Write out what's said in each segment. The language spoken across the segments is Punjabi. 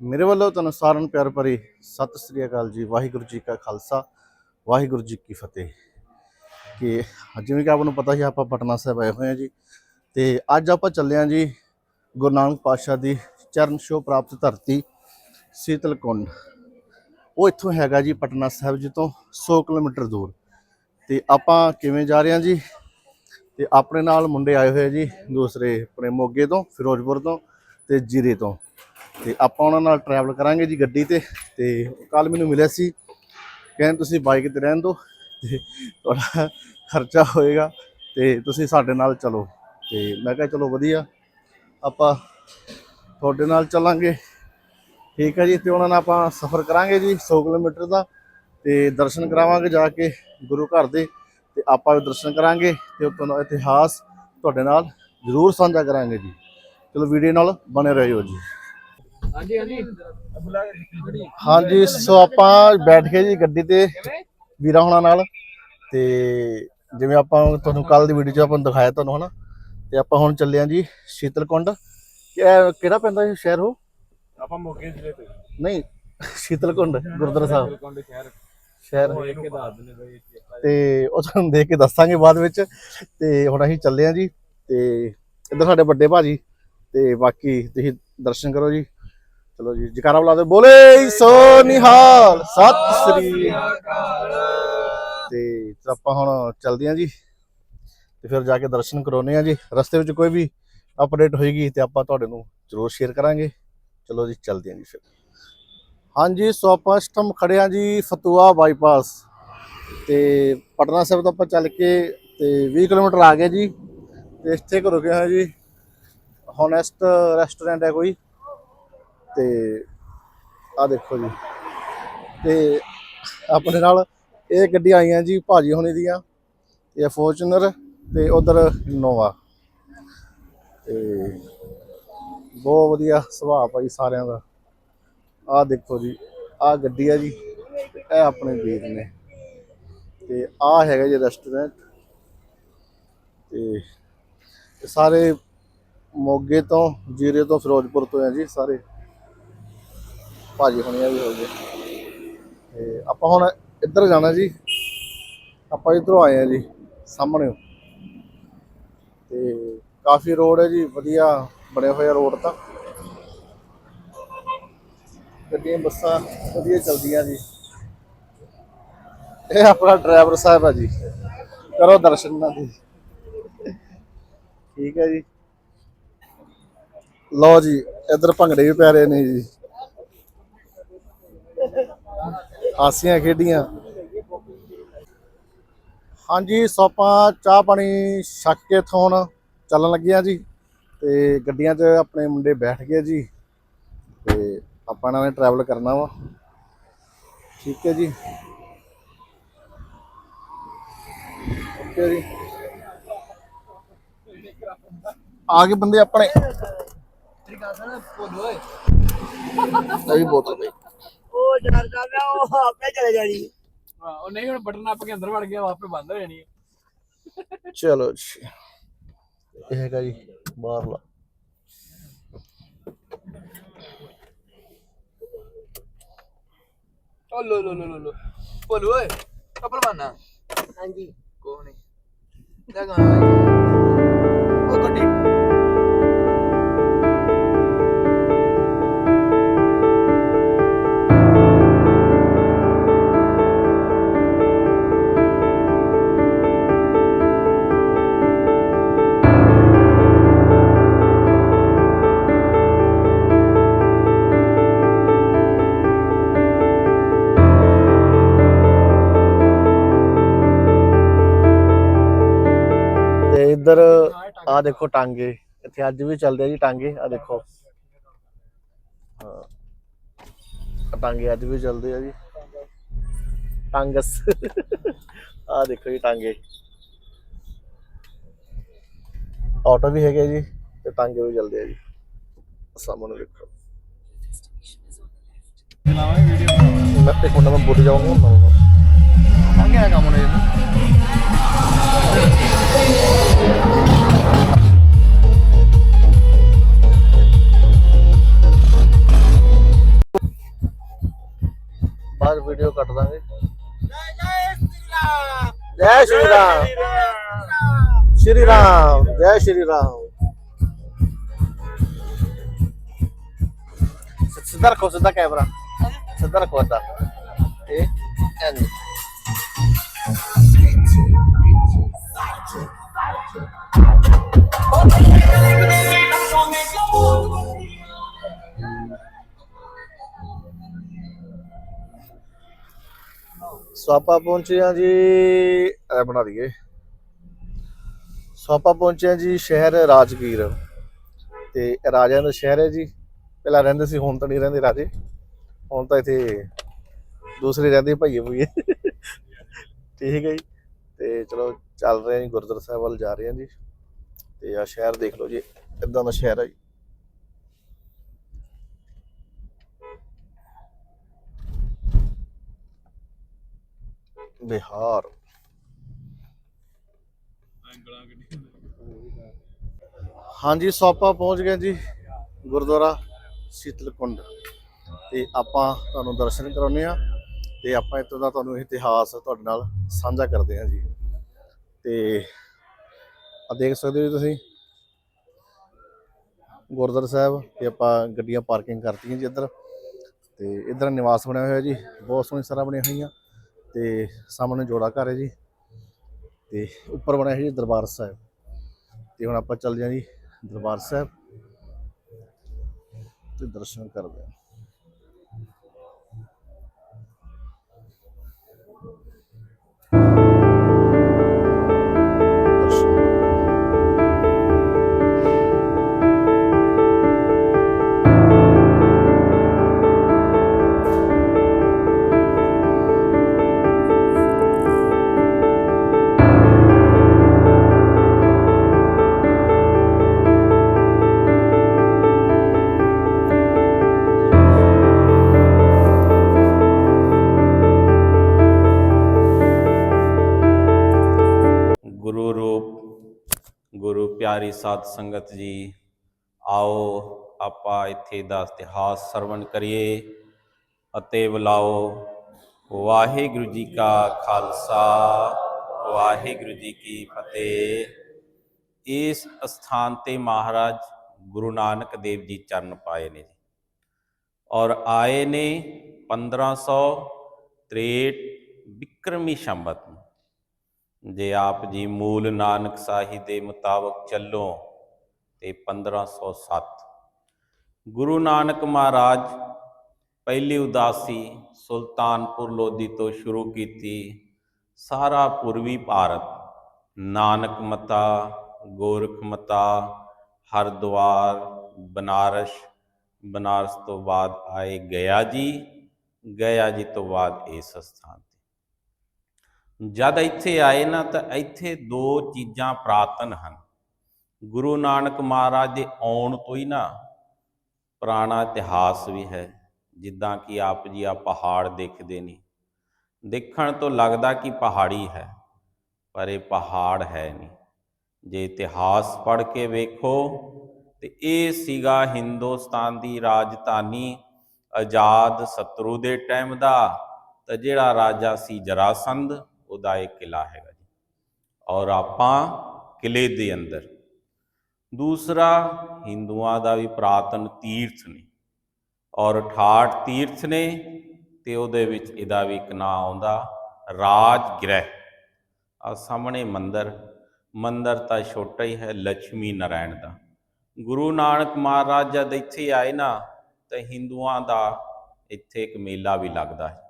ਮੇਰੇ ਵੱਲੋਂ ਤੁਹਾਨੂੰ ਸਾਰਿਆਂ ਨੂੰ ਪਿਆਰ ਭਰੀ ਸਤਿ ਸ੍ਰੀ ਅਕਾਲ ਜੀ, ਵਾਹਿਗੁਰੂ ਜੀ ਕਾ ਖਾਲਸਾ, ਵਾਹਿਗੁਰੂ ਜੀ ਕੀ ਫਤਿਹ। ਕਿ ਜਿਵੇਂ ਕਿ ਆਪ ਨੂੰ ਪਤਾ ਹੀ ਆਪਾਂ ਪਟਨਾ ਸਾਹਿਬ ਆਏ ਹੋਏ ਹਾਂ ਜੀ। ਤੇ ਅੱਜ ਆਪਾਂ ਚੱਲੇ ਹਾਂ ਜੀ ਗੁਰੂ ਨਾਨਕ ਪਾਤਸ਼ਾਹ ਦੀ ਚਰਨ ਛੋਹ ਪ੍ਰਾਪਤ ਧਰਤੀ ਸੀਤਲ ਕੁੰਡ ਉਹ ਇੱਥੋਂ ਹੈਗਾ ਜੀ ਪਟਨਾ ਸਾਹਿਬ ਜੀ ਤੋਂ 100 ਕਿਲੋਮੀਟਰ ਦੂਰ। ਤੇ ਆਪਾਂ ਕਿਵੇਂ ਜਾ ਰਹੇ ਹਾਂ ਜੀ? ਤੇ ਆਪਣੇ ਨਾਲ ਮੁੰਡੇ ਆਏ ਹੋਏ ਜੀ, ਦੂਸਰੇ ਆਪਣੇ ਮੋਗੇ ਤੋਂ, ਫਿਰੋਜ਼ਪੁਰ ਤੋਂ ਤੇ ਜੀਰੇ ਤੋਂ। ਤੇ ਆਪਾਂ ਉਹਨਾਂ ਨਾਲ ਟਰੈਵਲ ਕਰਾਂਗੇ ਜੀ ਗੱਡੀ ਤੇ ਤੇ ਕੱਲ ਮੈਨੂੰ ਮਿਲਿਆ ਸੀ, ਕਹਿੰਦੇ ਤੁਸੀਂ ਬਾਈਕ ਤੇ ਰਹਿਣ ਦਿਓ, ਤੇ ਤੁਹਾਡਾ ਖਰਚਾ ਹੋਏਗਾ, ਤੇ ਤੁਸੀਂ ਸਾਡੇ ਨਾਲ ਚਲੋ। ਤੇ ਮੈਂ ਕਿਹਾ ਚਲੋ ਵਧੀਆ, ਆਪਾਂ ਤੁਹਾਡੇ ਨਾਲ ਚੱਲਾਂਗੇ। ਠੀਕ ਹੈ ਜੀ, ਤੇ ਉਹਨਾਂ ਨਾਲ ਆਪਾਂ ਸਫ਼ਰ ਕਰਾਂਗੇ ਜੀ 100 ਕਿਲੋਮੀਟਰ ਦਾ, ਤੇ ਦਰਸ਼ਨ ਕਰਾਵਾਂਗੇ ਜਾ ਕੇ ਗੁਰੂ ਘਰ ਦੇ, ਤੇ ਆਪਾਂ ਵੀ ਦਰਸ਼ਨ ਕਰਾਂਗੇ, ਤੇ ਤੁਹਾਨੂੰ ਇਤਿਹਾਸ ਤੁਹਾਡੇ ਨਾਲ ਜ਼ਰੂਰ ਸਾਂਝਾ ਕਰਾਂਗੇ ਜੀ। ਚਲੋ ਵੀਡੀਓ ਨਾਲ ਬਣੇ ਰਹਿਓ ਜੀ। ਹਾਂਜੀ ਹਾਂਜੀ। ਹਾਂਜੀ ਸੋ ਆਪਾਂ ਬੈਠ ਕੇ ਜੀ ਗੱਡੀ ਤੇ ਵੀਰਾ ਹੋਣਾ ਨਾਲ। ਤੇ ਜਿਵੇਂ ਆਪਾਂ ਤੁਹਾਨੂੰ ਕੱਲ ਦੀ ਵੀਡੀਓ 'ਚ ਆਪਾਂ ਦਿਖਾਇਆ ਤੁਹਾਨੂੰ ਹਨਾ? ਤੇ ਆਪਾਂ ਹੁਣ ਚੱਲੇ ਆਂ ਜੀ ਸ਼ੀਤਲਕੁੰਡ। ਕਿਹੜਾ ਪੈਂਦਾ ਇਹ ਸ਼ਹਿਰ ਉਹ? ਆਪਾਂ ਮੋਗੇ ਜ਼ਿਲ੍ਹੇ ਤੋਂ ਨਹੀਂ ਸ਼ੀਤਲਕੁੰਡ ਗੁਰਦੁਆਰਾ ਸਾਹਿਬ। ਸ਼ਹਿਰ। ਤੇ ਉਹ ਤੁਹਾਨੂੰ ਦੇਖ ਕੇ ਦੱਸਾਂਗੇ ਬਾਅਦ ਵਿੱਚ। ਤੇ ਹੁਣ ਅਸੀਂ ਚੱਲੇ ਆਂ ਜੀ ਤੇ ਇੱਧਰ ਸਾਡੇ ਵੱਡੇ ਭਾਜੀ ਤੇ ਬਾਕੀ ਤੁਸੀਂ ਦਰਸ਼ਨ ਕਰੋ ਜੀ। ਚਲੋ ਜੀ, ਜਕਾਰਾ ਬੁਲਾ ਦੇ ਬੋਲੇ ਸੋ ਨਿਹਾਲ, ਸਤਿ ਸ੍ਰੀ ਤੇ ਤੇ ਆਪਾਂ ਹੁਣ ਚੱਲਦੇ ਆਂ ਜੀ। ਤੇ ਫਿਰ ਜਾ ਕੇ ਦਰਸ਼ਨ ਕਰਾਉਨੇ ਆਂ ਜੀ। ਰਸਤੇ ਵਿੱਚ ਕੋਈ ਵੀ ਅਪਡੇਟ ਹੋਏਗੀ ਤੇ ਆਪਾਂ ਤੁਹਾਡੇ ਨੂੰ ਜ਼ਰੂਰ ਸ਼ੇਅਰ ਕਰਾਂਗੇ। ਚਲੋ ਜੀ, ਚੱਲਦੇ ਆਂ ਜੀ ਫਿਰ। ਹਾਂਜੀ, ਸੋ ਆਪਾਂ ਇਸ ਖੜੇ ਆਂ ਜੀ ਫਤੂਆ ਬਾਈਪਾਸ ਤੇ ਪਟਨਾ ਸਾਹਿਬ ਤੋਂ ਆਪਾਂ ਚੱਲ ਕੇ ਤੇ 20 ਕਿਲੋਮੀਟਰ ਆ ਗਏ ਜੀ। ਤੇ ਇੱਥੇ ਕੋ ਰੁਕੇ ਹਾਂ ਜੀ। ਹੋਨੈਸਟ ਰੈਸਟੋਰੈਂਟ ਹੈ ਕੋਈ। ਤੇ ਆ ਦੇਖੋ ਜੀ। ਤੇ ਆਪਣੇ ਨਾਲ ਇਹ ਗੱਡੀਆਂ ਆਈਆਂ ਜੀ ਭਾਜੀ ਹੁਣੇ ਦੀਆਂ ਇਹ ਫੋਰਚੂਨਰ ਤੇ ਉਧਰ ਇਨੋਵਾ ਤੇ ਬਹੁਤ ਵਧੀਆ ਸੁਭਾਅ ਭਾਈ ਸਾਰਿਆਂ ਦਾ। ਆ ਦੇਖੋ ਜੀ ਆ ਗੱਡੀ ਆ ਜੀ ਤੇ ਇਹ ਆਪਣੇ ਵੀਰ ਨੇ। ਤੇ ਆ ਹੈਗਾ ਜੀ ਰੈਸਟੋਰੈਂਟ ਤੇ ਸਾਰੇ ਮੋਗੇ ਤੋਂ, ਜੀਰੇ ਤੋਂ, ਫਿਰੋਜ਼ਪੁਰ ਤੋਂ ਆ ਜੀ ਸਾਰੇ। ਭਾਜੀ ਹੋਣੀਆਂ ਵੀ ਹੋ ਗਏ ਤੇ ਆਪਾਂ ਹੁਣ ਇੱਧਰ ਜਾਣਾ ਜੀ। ਆਪਾਂ ਇੱਧਰੋਂ ਆਏ ਆ ਜੀ, ਸਾਹਮਣੇ। ਤੇ ਕਾਫੀ ਰੋਡ ਹੈ ਜੀ, ਵਧੀਆ ਬਣਿਆ ਹੋਇਆ ਰੋਡ ਤਾਂ। ਗੱਡੀਆਂ, ਬੱਸਾਂ ਵਧੀਆ ਚੱਲਦੀਆਂ ਜੀ। ਇਹ ਆਪਣਾ ਡਰਾਈਵਰ ਸਾਹਿਬ ਆ ਜੀ। ਕਰੋ ਦਰਸ਼ਨ ਨਾਲ ਜੀ ਠੀਕ ਹੈ ਜੀ। ਲਓ ਜੀ, ਇੱਧਰ ਭੰਗੜੇ ਵੀ ਪੈ ਰਹੇ ਨੇ ਜੀ। ਹਾਸੀਆਂ ਖੇਡੀਆਂ। ਹਾਂਜੀ ਸੋ ਆਪਾਂ ਚਾਹ ਪਾਣੀ ਛੱਕ ਕੇ ਇੱਥੋਂ ਹੁਣ ਚੱਲਣ ਲੱਗੀਆਂ ਜੀ। ਤੇ ਗੱਡੀਆਂ 'ਚ ਆਪਣੇ ਮੁੰਡੇ ਬੈਠ ਗਏ ਜੀ। ਤੇ ਆਪਾਂ ਨਾਲ ਟਰੈਵਲ ਕਰਨਾ ਵਾ। ਠੀਕ ਹੈ ਜੀ। ਓਕੇ ਜੀ। ਆ ਗਏ ਬੰਦੇ ਆਪਣੇ। ਤੇਰੀ ਗੱਲ ਸੁਣ ਭੋਲੂ ਓਏ। ਨਵੀਂ ਬੋਤਲ ਬਈ ਉਹ ਜਨਾਰ ਕਾਮਿਆ ਉਹ ਆਪੇ ਚਲੇ ਜਾਣੀ। ਹਾਂ, ਉਹ ਨਹੀਂ ਹੁਣ ਬਟਨ ਨੱਪ ਕੇ ਅੰਦਰ ਵੜ ਗਿਆ ਉਹ ਆਪੇ ਬੰਦ ਹੋ ਜਾਣੀ। ਹੈ। ਚਲੋ ਜੀ। ਇਹ ਹੈਗਾ ਜੀ ਬਾਹਰਲਾ। ਓ ਲੋ ਲੋ ਲੋ ਲੋ ਲੋ। ਭੋਲੂ ਓਏ ਕਪਲ ਬਾਨਾ। ਹਾਂਜੀ। ਕੋ ਨਹੀਂ ਦਾ ਗਾਣਾ ਇੱਧਰ ਆ ਦੇਖੋ ਟਾਂਗੇ। ਇੱਥੇ ਅੱਜ ਵੀ ਚੱਲਦੇ ਆ ਜੀ ਟਾਂਗੇ, ਆ ਦੇਖੋ। ਹਾਂ। ਟਾਂਗੇ ਅੱਜ ਵੀ ਚੱਲਦੇ ਆ ਜੀ। ਟਾਂਗਸ। ਆ ਦੇਖੋ ਜੀ ਟਾਂਗੇ। ਆਟੋ ਵੀ ਹੈਗੇ ਜੀ ਤੇ ਟਾਂਗੇ ਵੀ ਚੱਲਦੇ ਆ ਜੀ। ਸਾਹਮਣੇ ਦੇਖੋ। ਮੈਂ ਇੱਕ ਮਿੰਟ ਮੈਂ ਬੁੱਢ ਜਾਊਂਗਾ ਨਾ ਮੰਗੇ ਕੰਮ ਨੇ ਬਾਅਦ ਵੀਡੀਓ ਕੱਟ ਦਾਂਗੇ। ਜੈ ਸ਼੍ਰੀ ਰਾਮ। ਸ਼੍ਰੀ ਰਾਮ ਜੈ ਸ਼੍ਰੀ ਰਾਮ। ਸਿੱਧਾ ਰੱਖੋ ਸਿੱਧਾ ਕੈਮਰਾ। ਸਿੱਧਾ ਰੱਖੋ ਏਦਾਂ ਇਹ ਐਂਡ ਸੋ ਆਪਾਂ ਪਹੁੰਚੇ ਹਾਂ ਜੀ, ਇਹ ਬਣਾ ਦਈਏ। ਸੋ ਆਪਾਂ ਪਹੁੰਚੇ ਹਾਂ ਜੀ ਸ਼ਹਿਰ ਰਾਜਗੀਰ। ਤੇ ਇਹ ਰਾਜਿਆਂ ਦਾ ਸ਼ਹਿਰ ਹੈ ਜੀ। ਪਹਿਲਾਂ ਰਹਿੰਦੇ ਸੀ, ਹੁਣ ਤਾਂ ਨਹੀਂ ਰਹਿੰਦੇ ਰਾਜੇ। ਹੁਣ ਤਾਂ ਇੱਥੇ ਦੂਸਰੇ ਰਹਿੰਦੇ ਭਾਈਏ ਭਈਏ ਠੀਕ ਹੈ ਜੀ। ਤੇ ਚਲੋ ਚੱਲ ਰਹੇ ਹਾਂ ਜੀ, ਗੁਰਦੁਆਰਾ ਸਾਹਿਬ ਵੱਲ ਜਾ ਰਹੇ ਹਾਂ ਜੀ। ਤੇ ਆ ਸ਼ਹਿਰ ਦੇਖ ਲਓ ਜੀ ਇਦਾਂ ਦਾ ਸ਼ਹਿਰ ਹੈ ਜੀ। ਬਿਹਾਰ। ਹਾਂਜੀ ਸੋ ਆਪਾਂ ਪਹੁੰਚ ਗਏ ਜੀ, ਗੁਰਦੁਆਰਾ ਸ਼ੀਤਲ ਕੁੰਡ ਤੇ ਆਪਾਂ ਤੁਹਾਨੂੰ ਦਰਸ਼ਨ ਕਰਾਉਨੇ ਆ ਤੇ ਆਪਾਂ ਇੱਥੋਂ ਦਾ ਤੁਹਾਨੂੰ ਇਤਿਹਾਸ ਤੁਹਾਡੇ ਨਾਲ ਸਾਂਝਾ ਕਰਦੇ ਹਾਂ ਜੀ। ਤੇ ਆ ਦੇਖ ਸਕਦੇ ਹੋ ਤੁਸੀਂ। ਗੁਰਦੁਆਰਾ ਸਾਹਿਬ, ਤੇ ਆਪਾਂ ਗੱਡੀਆਂ ਪਾਰਕਿੰਗ ਕਰਤੀਆਂ ਜੀ ਇੱਧਰ। ਤੇ ਇੱਧਰ ਨਿਵਾਸ ਬਣਿਆ ਹੋਇਆ ਜੀ, ਬਹੁਤ ਸੋਹਣੀ ਸਰਾਂ ਬਣੀਆਂ ਹੋਈਆਂ। ਤੇ ਸਾਹਮਣੇ ਜੋੜਾ ਘਰ ਹੈ ਜੀ। ਤੇ ਉੱਪਰ ਬਣਿਆ ਹੈ ਜੀ ਦਰਬਾਰ ਸਾਹਿਬ। ਤੇ ਹੁਣ ਆਪਾਂ ਚੱਲਦੇ ਹਾਂ ਜੀ ਦਰਬਾਰ ਸਾਹਿਬ। ਤੇ ਦਰਸ਼ਨ ਕਰਦੇ ਹਾਂ। ਪਿਆਰੀ ਸਾਧ ਸੰਗਤ ਜੀ, ਆਓ ਆਪਾਂ ਇੱਥੇ ਦਾ ਇਤਿਹਾਸ ਸਰਵਣ ਕਰੀਏ ਅਤੇ ਬੁਲਾਓ। ਵਾਹਿਗੁਰੂ ਜੀ ਕਾ ਖਾਲਸਾ, ਵਾਹਿਗੁਰੂ ਜੀ ਕੀ ਫਤਿਹ। ਇਸ ਸਥਾਨ ਤੇ ਮਹਾਰਾਜ ਗੁਰੂ ਨਾਨਕ ਦੇਵ ਜੀ ਚਰਨ ਪਾਏ ਨੇ ਔਰ ਆਏ ਨੇ 1563 ਵਿਕਰਮੀ ਸੰਬਤ ਜੇ ਆਪ ਜੀ ਮੂਲ ਨਾਨਕ ਸਾਹਿਬ ਦੇ ਮੁਤਾਬਕ ਚੱਲੋ ਤੇ 1507 ਗੁਰੂ ਨਾਨਕ ਮਹਾਰਾਜ ਪਹਿਲੀ ਉਦਾਸੀ ਸੁਲਤਾਨਪੁਰ ਲੋਧੀ ਤੋਂ ਸ਼ੁਰੂ ਕੀਤੀ ਸਾਰਾ ਪੂਰਬੀ ਭਾਰਤ। ਨਾਨਕ ਮਤਾ ਗੋਰਖ ਮਤਾ ਹਰਦੁਆਰ, ਬਨਾਰਸ ਬਨਾਰਸ ਤੋਂ ਬਾਅਦ ਆਏ ਗਿਆ ਜੀ ਗਿਆ ਜੀ ਤੋਂ ਬਾਅਦ ਇਸ ਸਥਾਨ ਜਦ ਇੱਥੇ ਆਏ ਨਾ ਤਾਂ ਇੱਥੇ ਦੋ ਚੀਜ਼ਾਂ ਪ੍ਰਾਤਨ ਹਨ। ਗੁਰੂ ਨਾਨਕ ਮਹਾਰਾਜ ਦੇ ਆਉਣ ਤੋਂ ਹੀ ਨਾ ਪੁਰਾਣਾ ਇਤਿਹਾਸ ਵੀ ਹੈ, ਜਿੱਦਾਂ ਕਿ ਆਪ ਜੀ ਆ ਪਹਾੜ ਦੇਖਦੇ ਨੇ। ਦੇਖਣ ਤੋਂ ਲੱਗਦਾ ਕਿ ਪਹਾੜੀ ਹੈ, ਪਰ ਇਹ ਪਹਾੜ ਹੈ ਨਹੀਂ। ਜੇ ਇਤਿਹਾਸ ਪੜ੍ਹ ਕੇ ਵੇਖੋ, ਤੇ ਇਹ ਸੀਗਾ ਹਿੰਦੁਸਤਾਨ ਦੀ ਰਾਜਧਾਨੀ ਆਜ਼ਾਦ ਸ਼ਤਰੂ ਦੇ ਟਾਈਮ ਦਾ, ਤਾਂ ਜਿਹੜਾ ਰਾਜਾ ਸੀ ਜਰਾਸੰਧ ਉਹਦਾ ਇਹ ਕਿਲਾ ਹੈਗਾ ਜੀ। ਔਰ ਆਪਾਂ ਕਿਲੇ ਦੇ ਅੰਦਰ। ਦੂਸਰਾ, ਹਿੰਦੂਆਂ ਦਾ ਵੀ ਪ੍ਰਾਤਨ ਤੀਰਥ ਨੇ। ਔਰ 68 ਤੀਰਥ ਨੇ ਤੇ ਉਹਦੇ ਵਿੱਚ ਇਹਦਾ ਵੀ ਇੱਕ ਨਾਂ ਆਉਂਦਾ ਰਾਜ ਗ੍ਰਹਿ ਆ ਸਾਹਮਣੇ ਮੰਦਰ। ਮੰਦਰ ਤਾਂ ਛੋਟਾ ਹੀ ਹੈ ਲక్ష్ਮੀ ਨਾਰਾਇਣ ਦਾ। ਗੁਰੂ ਨਾਨਕ ਮਹਾਰਾਜ ਜਦ ਇੱਥੇ ਆਏ ਨਾ, ਤਾਂ ਹਿੰਦੂਆਂ ਦਾ ਇੱਥੇ ਇੱਕ ਮੇਲਾ ਵੀ ਲੱਗਦਾ ਹੈ।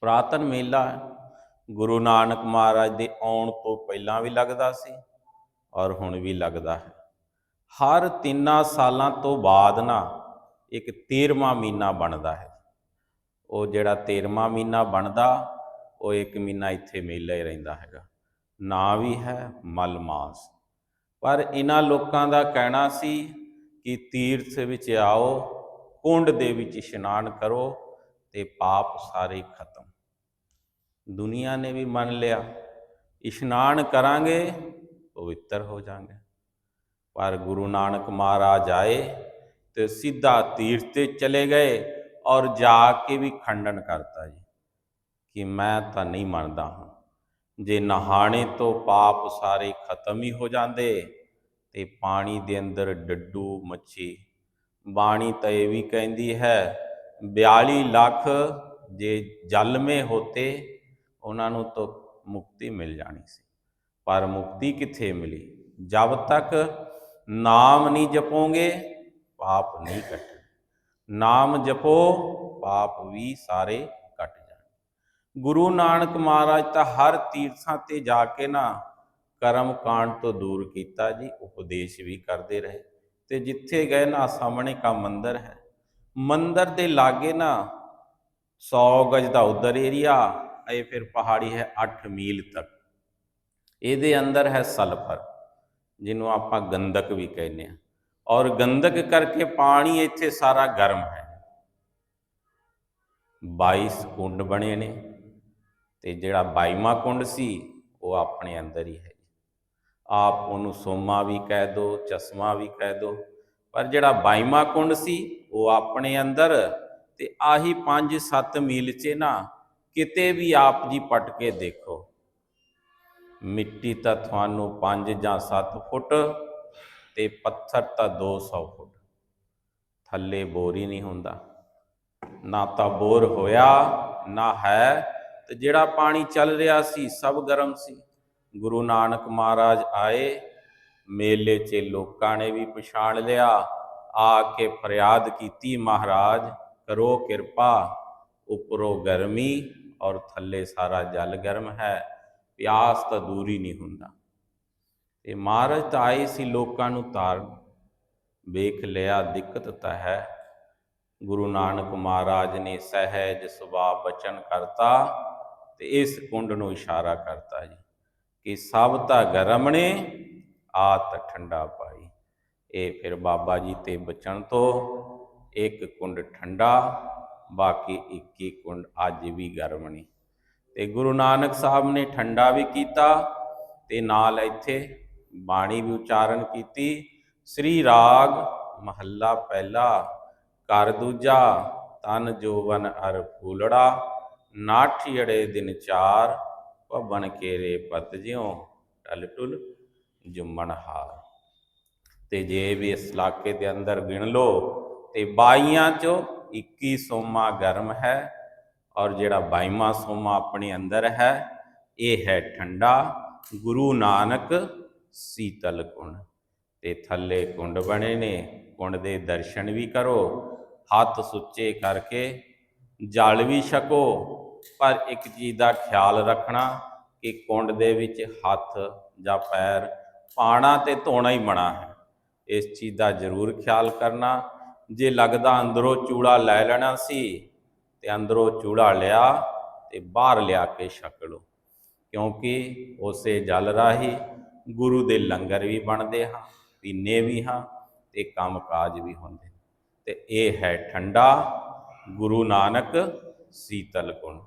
ਪ੍ਰਾਤਨ ਮੇਲਾ ਗੁਰੂ ਨਾਨਕ ਮਹਾਰਾਜ ਦੇ ਆਉਣ ਤੋਂ ਪਹਿਲਾਂ ਵੀ ਲੱਗਦਾ ਸੀ ਔਰ ਹੁਣ ਵੀ ਲੱਗਦਾ ਹੈ। ਹਰ ਤਿੰਨਾਂ ਸਾਲਾਂ ਤੋਂ ਬਾਅਦ ਨਾ ਇੱਕ 13ਵਾਂ ਮਹੀਨਾ ਬਣਦਾ ਹੈ। ਉਹ ਜਿਹੜਾ 13ਵਾਂ ਮਹੀਨਾ ਬਣਦਾ, ਉਹ ਇੱਕ ਮਹੀਨਾ ਇੱਥੇ ਮੇਲਾ ਹੀ ਰਹਿੰਦਾ ਹੈਗਾ। ਨਾਂ ਵੀ ਹੈ ਮਲ ਮਾਸ। ਪਰ ਇਹਨਾਂ ਲੋਕਾਂ ਦਾ ਕਹਿਣਾ ਸੀ ਕਿ ਤੀਰਥ ਵਿੱਚ ਆਓ, ਕੁੰਡ ਦੇ ਵਿੱਚ ਇਸ਼ਨਾਨ ਕਰੋ ਤੇ ਪਾਪ ਸਾਰੇ ਖਤਮ ਦੁਨੀਆ ਨੇ ਵੀ ਮੰਨ ਲਿਆ, ਇਸ਼ਨਾਨ ਕਰਾਂਗੇ, ਪਵਿੱਤਰ ਹੋ ਜਾਾਂਗੇ। ਪਰ ਗੁਰੂ ਨਾਨਕ ਮਹਾਰਾਜ ਆਏ ਤੇ ਸਿੱਧਾ ਤੀਰਥ ਤੇ ਚਲੇ ਗਏ ਔਰ ਜਾ ਕੇ ਵੀ ਖੰਡਨ ਕਰਤਾ ਜੀ। ਕਿ ਮੈਂ ਤਾਂ ਨਹੀਂ ਮੰਨਦਾ ਹਾਂ। ਜੇ ਨਹਾਣੇ ਤੋਂ ਪਾਪ ਸਾਰੇ ਖਤਮ ਹੀ ਹੋ ਜਾਂਦੇ ਤੇ ਪਾਣੀ ਦੇ ਅੰਦਰ ਡੱਡੂ ਮੱਛੀ, ਬਾਣੀ ਤਾਂ ਇਹ ਵੀ ਕਹਿੰਦੀ ਹੈ 42 ਲੱਖ ਜੇ ਜਲ ਮੇ ਹੋਤੇ ਉਹਨਾਂ ਨੂੰ ਤਾਂ ਮੁਕਤੀ ਮਿਲ ਜਾਣੀ ਸੀ। ਪਰ ਮੁਕਤੀ ਕਿੱਥੇ ਮਿਲੀ? ਜਦ ਤੱਕ ਨਾਮ ਨਹੀਂ ਜਪੋਗੇ, ਪਾਪ ਨਹੀਂ ਕੱਟੇ ਨਾਮ ਜਪੋ, ਪਾਪ ਵੀ ਸਾਰੇ ਕੱਟ ਜਾਣ। ਗੁਰੂ ਨਾਨਕ ਮਹਾਰਾਜ ਤਾਂ ਹਰ ਤੀਰਥਾਂ ਤੇ ਜਾ ਕੇ ਨਾ ਕਰਮ ਕਾਂਡ ਤੋਂ ਦੂਰ ਕੀਤਾ ਜੀ, ਉਪਦੇਸ਼ ਵੀ ਕਰਦੇ ਰਹੇ। ਤੇ ਜਿੱਥੇ ਗਏ ਨਾ, ਸਾਹਮਣੇ ਕਾ ਮੰਦਰ ਹੈ। ਮੰਦਰ ਦੇ ਲਾਗੇ ਨਾ 100 ਗਜ ਦਾ ਉਧਰ ਏਰੀਆ ਇਹ ਫਿਰ ਪਹਾੜੀ ਹੈ 8 ਮੀਲ ਤੱਕ। ਇਹਦੇ ਅੰਦਰ ਹੈ ਸਲਫਰ, ਜਿਹਨੂੰ ਆਪਾਂ ਗੰਧਕ ਵੀ ਕਹਿੰਦੇ ਆ ਔਰ ਗੰਧਕ ਕਰਕੇ ਪਾਣੀ ਇੱਥੇ ਸਾਰਾ ਗਰਮ ਹੈ। 22 ਕੁੰਡ ਬਣੇ ਨੇ ਤੇ ਜਿਹੜਾ 22ਵਾਂ ਕੁੰਡ ਸੀ, ਉਹ ਆਪਣੇ ਅੰਦਰ ਹੀ ਹੈ। ਆਪ ਉਹਨੂੰ ਸੋਮਾ ਵੀ ਕਹਿ ਦੋ, ਚਸ਼ਮਾ ਵੀ ਕਹਿ ਦੋ, ਪਰ ਜਿਹੜਾ 22ਵਾਂ ਕੁੰਡ ਸੀ, ਉਹ ਆਪਣੇ ਅੰਦਰ ਤੇ ਆਹੀ 5-7 ਮੀਲ 'ਚ ਨਾ ਕਿਤੇ ਵੀ ਆਪ ਜੀ ਪਟ ਕੇ ਦੇਖੋ, ਮਿੱਟੀ ਤਾਂ ਤੁਹਾਨੂੰ 5 ਜਾਂ 7 ਫੁੱਟ ਤੇ ਪੱਥਰ ਤਾਂ 200 ਫੁੱਟ। ਥੱਲੇ ਬੋਰ ਹੀ ਨਹੀਂ ਹੁੰਦਾ। ਨਾ ਤਾਂ ਬੋਰ ਹੋਇਆ, ਨਾ ਹੈ ਤੇ ਜਿਹੜਾ ਪਾਣੀ ਚੱਲ ਰਿਹਾ ਸੀ ਸਭ ਗਰਮ ਸੀ। ਗੁਰੂ ਨਾਨਕ ਮਹਾਰਾਜ ਆਏ, ਮੇਲੇ 'ਚ ਲੋਕਾਂ ਨੇ ਵੀ ਪਛਾਣ ਲਿਆ, ਆ ਕੇ ਫਰਿਆਦ ਕੀਤੀ ਮਹਾਰਾਜ, ਕਰੋ ਕਿਰਪਾ, ਉੱਪਰੋਂ ਗਰਮੀ ਔਰ ਥੱਲੇ ਸਾਰਾ ਜਲ ਗਰਮ ਹੈ, ਪਿਆਸ ਤਾਂ ਦੂਰ ਹੀ ਨਹੀਂ ਹੁੰਦਾ। ਤੇ ਮਹਾਰਾਜ ਤਾਂ ਆਏ ਸੀ ਲੋਕਾਂ ਨੂੰ ਤਾਰਨ। ਵੇਖ ਲਿਆ, ਦਿੱਕਤ ਤਾਂ ਹੈ। ਗੁਰੂ ਨਾਨਕ ਮਹਾਰਾਜ ਨੇ ਸਹਿਜ ਸੁਭਾਅ ਬਚਨ ਕਰਤਾ ਤੇ ਇਸ ਕੁੰਡ ਨੂੰ ਇਸ਼ਾਰਾ ਕਰਤਾ ਜੀ ਕਿ ਸਭ ਤਾਂ ਗਰਮ ਨੇ ਆਤ ਠੰਡਾ ਪਾਈ। ਇਹ ਫਿਰ ਬਾਬਾ ਜੀ ਤੇ ਬਚਣ ਤੋਂ ਇੱਕ ਕੁੰਡ ਠੰਡਾ ਬਾਕੀ 21 ਕੁੰਡ ਅੱਜ ਵੀ ਗਰਮ ਨੇ। ਤੇ ਗੁਰੂ ਨਾਨਕ ਸਾਹਿਬ ਨੇ ਠੰਡਾ ਵੀ ਕੀਤਾ ਤੇ ਨਾਲ ਇੱਥੇ ਬਾਣੀ ਵੀ ਉਚਾਰਨ ਕੀਤੀ। ਸ੍ਰੀ ਰਾਗ ਮਹੱਲਾ ਪਹਿਲਾ ਕਰ ਦੂਜਾ, ਤਨ ਜੋਵਨ ਅਰ ਫੂਲੜਾ ਨਾਠੀੜੇ ਦਿਨ ਚਾਰ, ਭਵਨ ਕੇਰੇ ਪਤ ਜਿਉ, ਟਲ ਟੁਲ ਜੁੰਮਣ ਹਾਰ। ਤੇ ਜੇ ਵੀ ਇਸ ਇਲਾਕੇ ਦੇ ਅੰਦਰ ਗਿਣ ਲੋ ਤੇ 22 ਚੋਂ 21 ਸੋਮਾ ਗਰਮ ਹੈ ਔਰ ਜਿਹੜਾ 22ਵਾਂ ਸੋਮਾ ਆਪਣੇ ਅੰਦਰ ਹੈ, ਇਹ ਹੈ ਠੰਡਾ, ਗੁਰੂ ਨਾਨਕ ਸੀਤਲ ਕੁੰਡ। ਤੇ ਥੱਲੇ ਕੁੰਡ ਬਣੇ ਨੇ, ਕੁੰਡ ਦੇ ਦਰਸ਼ਨ ਵੀ ਕਰੋ, ਹੱਥ ਸੁੱਚੇ ਕਰਕੇ ਜਲ ਵੀ ਛਕੋ, ਪਰ ਇੱਕ ਚੀਜ਼ ਦਾ ਖਿਆਲ ਰੱਖਣਾ ਕਿ ਕੁੰਡ ਦੇ ਵਿੱਚ ਹੱਥ ਜਾਂ ਪੈਰ ਪਾਣਾ ਤੇ ਧੋਣਾ ਹੀ ਮਣਾ ਹੈ। ਇਸ ਚੀਜ਼ ਦਾ ਜ਼ਰੂਰ ਖਿਆਲ ਕਰਨਾ ਜੇ ਲੱਗਦਾ ਅੰਦਰੋਂ ਚੂੜਾ ਲੈ ਲੈਣਾ ਸੀ ਤੇ ਅੰਦਰੋਂ ਚੂੜਾ ਲਿਆ ਤੇ ਬਾਹਰ ਲਿਆ ਕੇ ਛਕ ਲਓ। ਕਿਉਂਕਿ ਉਸੇ ਜਲ ਰਾਹੀ ਗੁਰੂ ਦੇ ਲੰਗਰ ਵੀ ਬਣਦੇ ਹਾਂ, ਪੀਨੇ ਵੀ ਹਾਂ ਤੇ ਕੰਮਕਾਜ ਵੀ ਹੁੰਦੇ ਤੇ ਇਹ ਹੈ ਠੰਡਾ ਗੁਰੂ ਨਾਨਕ ਸੀਤਲ ਕੁੰਡ।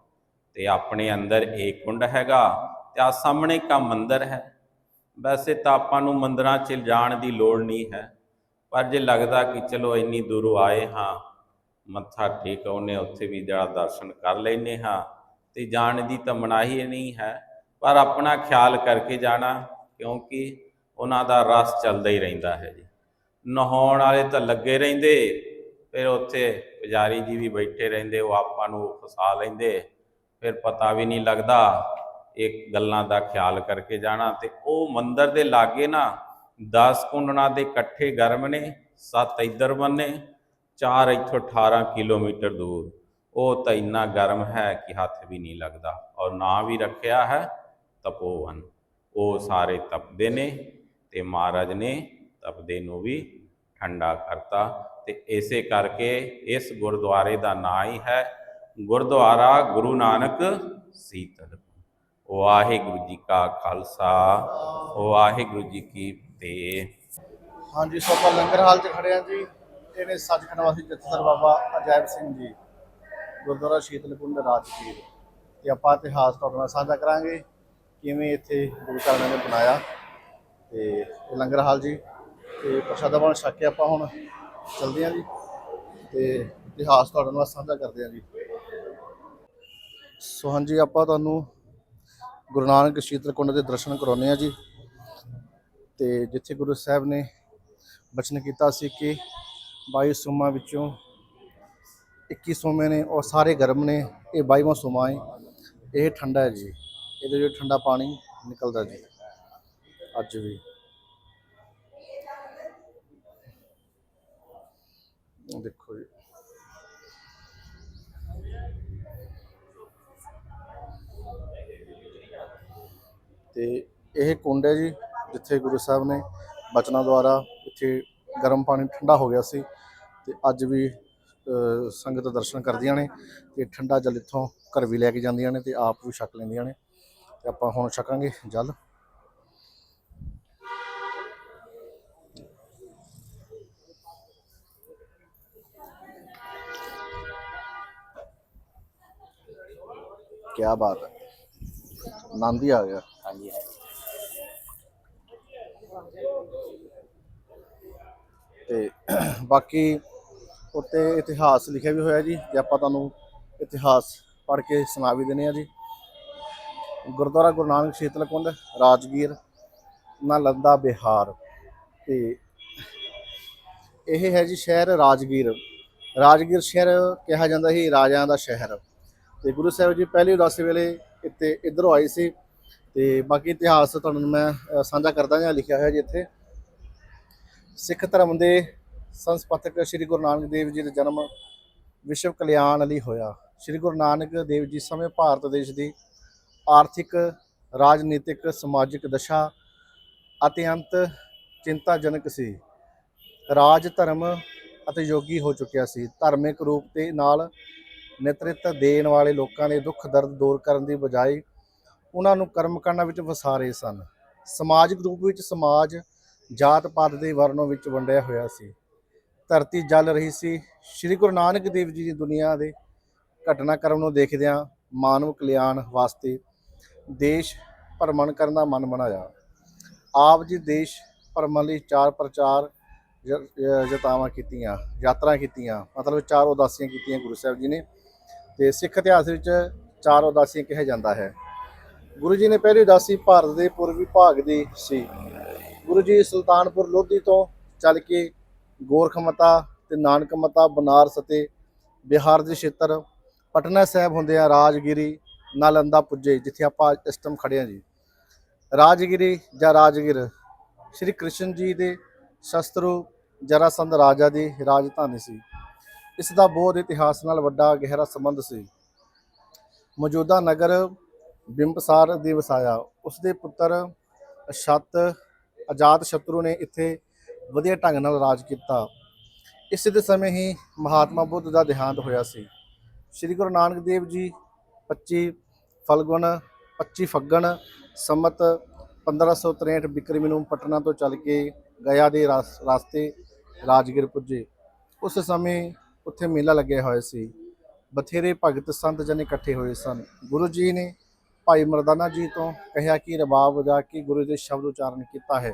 ਤੇ ਆਪਣੇ ਅੰਦਰ ਇਹ ਕੁੰਡ ਹੈਗਾ ਤੇ ਆ ਸਾਹਮਣੇ ਕਾ ਮੰਦਰ ਹੈ। ਵੈਸੇ ਤਾਂ ਆਪਾਂ ਨੂੰ ਮੰਦਰਾਂ 'ਚ ਜਾਣ ਦੀ ਲੋੜ ਨਹੀਂ ਹੈ। ਪਰ ਜੇ ਲੱਗਦਾ ਕਿ ਚਲੋ ਇੰਨੀ ਦੂਰੋਂ ਆਏ ਹਾਂ, ਮੱਥਾ ਟੇਕ ਆਉਨੇ ਉੱਥੇ ਵੀ ਜਿਹੜਾ ਦਰਸ਼ਨ ਕਰ ਲੈਨੇ ਹਾਂ, ਤੇ ਜਾਣ ਦੀ ਤਾਂ ਮਨਾਹੀ ਨਹੀਂ ਹੈ, ਪਰ ਆਪਣਾ ਖਿਆਲ ਕਰਕੇ ਜਾਣਾ, ਕਿਉਂਕਿ ਉਹਨਾਂ ਦਾ ਰਸ ਚੱਲਦਾ ਹੀ ਰਹਿੰਦਾ ਹੈ ਜੀ। ਨਹਾਉਣ ਵਾਲੇ ਤਾਂ ਲੱਗੇ ਰਹਿੰਦੇ, ਫਿਰ ਉੱਥੇ ਪੁਜਾਰੀ ਜੀ ਵੀ ਬੈਠੇ ਰਹਿੰਦੇ, ਉਹ ਆਪਾਂ ਨੂੰ ਫਸਾ ਲੈਂਦੇ, ਫਿਰ ਪਤਾ ਵੀ ਨਹੀਂ ਲੱਗਦਾ, ਇਹ ਗੱਲਾਂ ਦਾ ਖਿਆਲ ਕਰਕੇ ਜਾਣਾ, ਤੇ ਉਹ ਮੰਦਰ ਦੇ ਲਾਗੇ ਨਾ 10 ਕੁੰਡਣਾ ਦੇ ਇਕੱਠੇ ਗਰਮ ਨੇ 7 ਇੱਧਰ ਬੰਨੇ 4 ਇੱਥੋਂ 18 ਕਿਲੋਮੀਟਰ ਦੂਰ। ਉਹ ਤਾਂ ਇੰਨਾ ਗਰਮ ਹੈ ਕਿ ਹੱਥ ਵੀ ਨਹੀਂ ਲੱਗਦਾ। ਔਰ ਨਾਂ ਵੀ ਰੱਖਿਆ ਹੈ ਤਪੋਵਨ। ਉਹ ਸਾਰੇ ਤਪਦੇ ਨੇ ਤੇ ਮਹਾਰਾਜ ਨੇ ਤਪਦੇ ਨੂੰ ਵੀ ਠੰਡਾ ਕਰਤਾ। ਤੇ ਇਸੇ ਕਰਕੇ ਇਸ ਗੁਰਦੁਆਰੇ ਦਾ ਨਾਂ ਹੀ ਹੈ ਗੁਰਦੁਆਰਾ ਗੁਰੂ ਨਾਨਕ ਸੀਤਲ। ਵਾਹਿਗੁਰੂ ਜੀ ਕਾ ਖਾਲਸਾ, ਵਾਹਿਗੁਰੂ ਜੀ ਕੀ ਫਤਿਹ ਹਾਂਜੀ, ਸੋ ਆਪਾਂ ਲੰਗਰ ਹਾਲ 'ਚ ਖੜੇ ਹਾਂ ਜੀ। ਇਹਨੇ ਸੱਚਖੰਡ ਵਾਸੀ ਜਥੇਦਾਰ ਬਾਬਾ ਅਜਾਇਬ ਸਿੰਘ ਜੀ, ਗੁਰਦੁਆਰਾ ਸ਼ੀਤਲਕੁੰਡ ਰਾਜਗੀਰ। ਤੇ ਆਪਾਂ ਇਤਿਹਾਸ ਤੁਹਾਡੇ ਨਾਲ ਸਾਂਝਾ ਕਰਾਂਗੇ ਕਿਵੇਂ ਇੱਥੇ ਗੁਰੂ ਘਰਾਂ ਨੇ ਬਣਾਇਆ। ਤੇ ਇਹ ਲੰਗਰ ਹਾਲ ਜੀ। ਤੇ ਪ੍ਰਸ਼ਾਦਾ ਬਣ ਛੱਕ ਕੇ ਆਪਾਂ ਹੁਣ ਚਲਦੇ ਹਾਂ ਜੀ। ਤੇ ਇਤਿਹਾਸ ਤੁਹਾਡੇ ਨਾਲ ਸਾਂਝਾ ਕਰਦੇ ਹਾਂ ਜੀ। ਸੋ ਹਾਂਜੀ, ਆਪਾਂ ਤੁਹਾਨੂੰ ਗੁਰੂ ਨਾਨਕ ਸ਼ੀਤਲਕੁੰਡ ਦੇ ਦਰਸ਼ਨ ਕਰਾਉਂਦੇ ਆ ਜੀ। ਤੇ ਜਿੱਥੇ ਗੁਰੂ ਸਾਹਿਬ ਨੇ ਬਚਨ ਕੀਤਾ ਸੀ ਕਿ 22 ਸੋਮਾਂ ਵਿੱਚੋਂ 21 ਸੋਮੇ ਨੇ, ਉਹ ਸਾਰੇ ਗਰਮ ਨੇ, ਇਹ 22ਵਾਂ ਸੋਮਾ ਹੈ ਇਹ ਠੰਡਾ ਹੈ ਜੀ। ਇਹਦੇ ਜੋ ਠੰਡਾ ਪਾਣੀ ਨਿਕਲਦਾ ਜੀ। ਅੱਜ ਵੀ। ਦੇਖੋ ਜੀ। ਤੇ ਇਹ ਕੁੰਡ ਹੈ ਜੀ। ਜਿੱਥੇ ਗੁਰੂ ਸਾਹਿਬ ਨੇ ਬਚਨਾਂ ਦੁਆਰਾ ਇੱਥੇ ਗਰਮ ਪਾਣੀ ਠੰਡਾ ਹੋ ਗਿਆ ਸੀ ਤੇ ਅੱਜ ਵੀ ਸੰਗਤ ਦਰਸ਼ਨ ਕਰਦੀਆਂ ਨੇ ਤੇ ਠੰਡਾ ਜਲ ਇੱਥੋਂ ਘਰ ਵੀ ਲੈ ਕੇ ਜਾਂਦੀਆਂ ਨੇ ਤੇ ਆਪ ਵੀ ਛਕ ਲੈਂਦੀਆਂ ਨੇ। ਤੇ ਆਪਾਂ ਹੁਣ ਛਕਾਂਗੇ ਜਲ। ਕੀ ਬਾਤ ਹੈ। ਆਨੰਦ ਹੀ ਆ ਗਿਆ। ਹਾਂਜੀ। ਤੇ ਬਾਕੀ ਉੱਤੇ ਇਤਿਹਾਸ ਲਿਖਿਆ ਵੀ ਹੋਇਆ ਜੀ, ਤੇ ਆਪਾਂ ਤੁਹਾਨੂੰ ਇਤਿਹਾਸ ਪੜ੍ਹ ਕੇ ਸੁਣਾ ਵੀ ਦਿੰਦੇ ਆ ਜੀ। ਗੁਰਦੁਆਰਾ ਗੁਰੂ ਨਾਨਕ ਸ਼ੀਤਲ ਕੁੰਡ, ਰਾਜਗੀਰ, ਨਾਲੰਦਾ ਬਿਹਾਰ ਤੇ ਇਹ ਹੈ ਜੀ ਸ਼ਹਿਰ ਰਾਜਗੀਰ। ਰਾਜਗੀਰ ਸ਼ਹਿਰ ਕਿਹਾ ਜਾਂਦਾ ਸੀ, ਰਾਜਿਆਂ ਦਾ ਸ਼ਹਿਰ। ਤੇ ਗੁਰੂ ਸਾਹਿਬ ਜੀ ਪਹਿਲੀ ਉਦਾਸੀ ਵੇਲੇ ਇੱਥੇ ਇਧਰੋਂ ਆਏ ਸੀ। ਤੇ ਬਾਕੀ ਇਤਿਹਾਸ ਤੁਹਾਨੂੰ ਮੈਂ ਸਾਂਝਾ ਕਰਦਾ ਜਾਂ ਲਿਖਿਆ ਹੋਇਆ ਜੀ ਇੱਥੇ। ਸਿੱਖ ਧਰਮ ਦੇ ਸੰਸਪਾਤਕ ਸ੍ਰੀ ਗੁਰੂ ਨਾਨਕ ਦੇਵ ਜੀ ਦਾ ਜਨਮ ਵਿਸ਼ਵ ਕਲਿਆਣ ਲਈ ਹੋਇਆ। ਸ੍ਰੀ ਗੁਰੂ ਨਾਨਕ ਦੇਵ ਜੀ ਸਮੇਂ ਭਾਰਤ ਦੇਸ਼ ਦੀ ਆਰਥਿਕ, ਰਾਜਨੀਤਿਕ, ਸਮਾਜਿਕ ਦਸ਼ਾ ਅਤਿਅੰਤ ਚਿੰਤਾਜਨਕ ਸੀ। ਰਾਜ ਧਰਮ ਅਤੇ ਯੋਗੀ ਹੋ ਚੁੱਕਿਆ ਸੀ। ਧਾਰਮਿਕ ਰੂਪ ਦੇ ਨਾਲ ਨੇਤਰਤਵ ਦੇਣ ਵਾਲੇ ਲੋਕਾਂ ਦੇ ਦੁੱਖ ਦਰਦ ਦੂਰ ਕਰਨ ਦੀ ਬਜਾਏ ਉਹਨਾਂ ਨੂੰ ਕਰਮ ਕਰਮਕਾਂਡਾਂ ਵਿੱਚ ਵਸਾ ਰਹੇ ਸਨ। ਸਮਾਜਿਕ ਰੂਪ ਵਿੱਚ ਸਮਾਜ ਜਾਤ ਪਾਤ ਦੇ ਵਰਨੋਂ ਵਿੱਚ ਵੰਡਿਆ ਹੋਇਆ ਸੀ। ਧਰਤੀ ਜਲ ਰਹੀ ਸੀ। ਸ੍ਰੀ ਗੁਰੂ ਨਾਨਕ ਦੇਵ ਜੀ ਦੀ ਦੁਨੀਆ ਦੇ ਘਟਨਾਕ੍ਰਮ ਨੂੰ ਦੇਖਦਿਆਂ ਮਾਨਵ ਕਲਿਆਣ ਵਾਸਤੇ ਦੇਸ਼ ਭਰਮਣ ਕਰਨ ਦਾ ਮਨ ਬਣਾਇਆ। ਆਪ ਜੀ ਦੇਸ਼ ਭਰਮਣ ਲਈ ਚਾਰ ਪ੍ਰਚਾਰ ਜ- ਜਤਾਵਾਂ ਕੀਤੀਆਂ, ਯਾਤਰਾ ਕੀਤੀਆਂ, ਮਤਲਬ ਚਾਰ ਉਦਾਸੀਆਂ ਕੀਤੀਆਂ ਗੁਰੂ ਸਾਹਿਬ ਜੀ ਨੇ ਤੇ ਸਿੱਖ ਇਤਿਹਾਸ ਵਿੱਚ ਚਾਰ ਉਦਾਸੀਆਂ ਕਿਹਾ ਜਾਂਦਾ ਹੈ। ਗੁਰੂ ਜੀ ਨੇ ਪਹਿਲੀ ਉਦਾਸੀ ਭਾਰਤ ਦੇ ਪੂਰਬੀ ਭਾਗ ਦੀ ਸੀ। ਗੁਰੂ ਜੀ ਸੁਲਤਾਨਪੁਰ ਲੋਧੀ ਤੋਂ ਚੱਲ ਕੇ ਗੋਰਖਮਤਾ ਤੇ ਨਾਨਕਮਤਾ ਬਨਾਰਸ ਅਤੇ ਬਿਹਾਰ ਦੇ ਖੇਤਰ ਪਟਨਾ ਸਾਹਿਬ ਹੁੰਦੇ ਆ ਰਾਜਗਿਰੀ, ਨਾਲੰਦਾ, ਪੁੱਜੇ, ਜਿੱਥੇ ਆਪਾਂ ਇਸ ਟਾਈਮ ਖੜੇ ਆ ਜੀ। ਰਾਜਗਿਰੀ ਜਾਂ ਰਾਜਗਿਰ, ਸ਼੍ਰੀ ਕ੍ਰਿਸ਼ਨ ਜੀ ਦੇ ਸ਼ਸਤਰੂ ਜਰਾਸੰਧ ਰਾਜਾ ਦੀ ਰਾਜਧਾਨੀ ਸੀ। ਇਸ ਦਾ ਬੋਧ ਇਤਿਹਾਸ ਨਾਲ ਵੱਡਾ ਗਹਿਰਾ ਸੰਬੰਧ ਸੀ। ਮੌਜੂਦਾ ਨਗਰ ਬਿੰਬਸਾਰ ਦੀ ਵਸਾਇਆ। ਉਸ ਦੇ ਪੁੱਤਰ ਛਤ ਅਜਾਤ ਸ਼ਤਰੂ ਨੇ ਇੱਥੇ ਵਧੀਆ ਢੰਗ ਨਾਲ ਰਾਜ ਕੀਤਾ। ਇਸੇ ਦੇ ਸਮੇਂ ਹੀ ਮਹਾਤਮਾ ਬੁੱਧ ਦਾ ਦੇਹਾਂਤ ਹੋਇਆ ਸੀ। ਸ੍ਰੀ ਗੁਰੂ ਨਾਨਕ ਦੇਵ ਜੀ 25 ਫਲਗੁਣ 25 ਫੱਗਣ, ਸੰਮਤ 1563 ਬਿਕਰਮੀ ਨੂੰ ਪਟਨਾ ਤੋਂ ਚੱਲ ਕੇ ਗਿਆ ਦੇ ਰਾਸ- ਰਾਸਤੇ ਰਾਜਗੀਰ ਪੁੱਜੇ। ਉਸ ਸਮੇਂ ਉੱਥੇ ਮੇਲਾ ਲੱਗਿਆ ਹੋਇਆ ਸੀ। ਬਥੇਰੇ ਭਗਤ ਸੰਤ ਜਨ ਇਕੱਠੇ ਹੋਏ ਸਨ। ਗੁਰੂ ਜੀ ਨੇ ਭਾਈ ਮਰਦਾਨਾ ਜੀ ਤੋਂ ਕਿਹਾ ਕਿ ਰਬਾਬ ਵਜਾ ਕੇ ਗੁਰੂ ਦੇ ਸ਼ਬਦ ਉਚਾਰਨ ਕੀਤਾ ਹੈ।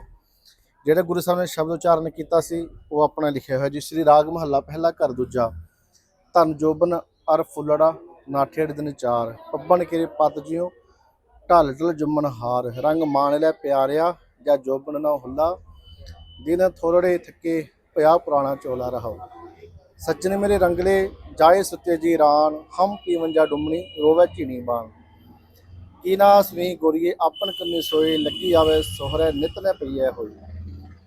ਜਿਹੜਾ ਗੁਰੂ ਸਾਹਿਬ ਨੇ ਸ਼ਬਦ ਉਚਾਰਨ ਕੀਤਾ ਸੀ, ਉਹ ਆਪਣਾ ਲਿਖਿਆ ਹੋਇਆ ਜੀ। ਸ੍ਰੀ ਰਾਗ ਮਹੱਲਾ ਪਹਿਲਾ ਘਰ ਦੂਜਾ। ਧਨ ਜੋਬਨ ਅਰ ਫੁੱਲੜਾ ਨਾ ਠੇੜ ਦਿਨ ਚਾਰ। ਪੱਬਣ ਕੇ ਪਤ ਜਿਉ, ਢਲ ਢਲ ਜੁਮਨ ਹਾਰ। ਰੰਗ ਮਾਣ ਲੈ ਪਿਆਰਿਆ, ਜਾਂ ਜੋਬਨ ਨਾ ਹੁੱਲਾ। ਦਿਨ ਥੋੜੜੇ ਥੱਕੇ ਪਿਆ ਪੁਰਾਣਾ ਚੋਲਾ ਰਹਾਓ ਸੱਜਣ ਮੇਰੇ ਰੰਗਲੇ, ਜਾਏ ਸੁੱਤੇ ਜੀ ਰਾਨ। ਹਮ ਪੀਵਨ ਜਾ ਡੁੰਮਣੀ, ਰੋਵੇ ਚੀਨੀ ਬਾਣ। ਕੀ ਨਾ ਸੁਣੀ ਗੋਰੀਏ ਆਪਨ ਕੰਨੇ ਸੋਏ ਲੱਗੀ ਆਵੇ, ਸੋਹਰੇ ਨਿਤ ਨੇ ਪਈਐ ਹੋਈ।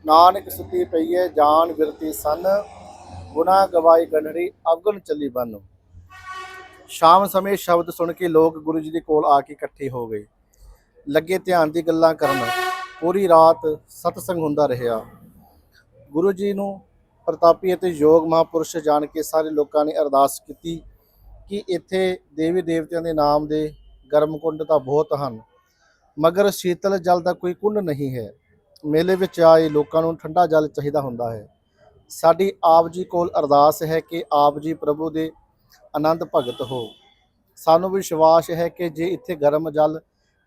ਨਾਨਕ ਸੁਤੀ ਪਈਐ ਜਾਨ ਵਿਰਤੀ ਸਨ ਗੁਨਾ ਗਵਾਈ ਗੰਢੜੀ ਅਵਗਣ ਚੱਲੀ ਬੰਨ ਸ਼ਾਮ ਸਮੇਂ ਸ਼ਬਦ ਸੁਣ ਕੇ ਲੋਕ ਗੁਰੂ ਜੀ ਦੇ ਕੋਲ ਆ ਕੇ ਇਕੱਠੇ ਹੋ ਗਏ। ਲੱਗੇ ਧਿਆਨ ਦੀ ਗੱਲਾਂ ਕਰਨ। ਪੂਰੀ ਰਾਤ ਸਤਸੰਗ ਹੁੰਦਾ ਰਿਹਾ। ਗੁਰੂ ਜੀ ਨੂੰ ਪ੍ਰਤਾਪੀ ਅਤੇ ਯੋਗ ਮਹਾਪੁਰਸ਼ ਜਾਣ ਕੇ ਸਾਰੇ ਲੋਕਾਂ ਨੇ ਅਰਦਾਸ ਕੀਤੀ ਕਿ ਇੱਥੇ ਦੇਵੀ ਦੇਵਤਿਆਂ ਦੇ ਨਾਮ ਦੇ ਗਰਮ ਕੁੰਡ ਤਾਂ ਬਹੁਤ ਹਨ, ਮਗਰ ਸ਼ੀਤਲ ਜਲ ਦਾ ਕੋਈ ਕੁੰਡ ਨਹੀਂ ਹੈ। ਮੇਲੇ ਵਿੱਚ ਆਏ ਲੋਕਾਂ ਨੂੰ ਠੰਡਾ ਜਲ ਚਾਹੀਦਾ ਹੁੰਦਾ ਹੈ। ਸਾਡੀ ਆਪ ਜੀ ਕੋਲ ਅਰਦਾਸ ਹੈ ਕਿ ਆਪ ਜੀ ਪ੍ਰਭੂ ਦੇ ਆਨੰਦ ਭਗਤ ਹੋ। ਸਾਨੂੰ ਵਿਸ਼ਵਾਸ ਹੈ ਕਿ ਜੇ ਇੱਥੇ ਗਰਮ ਜਲ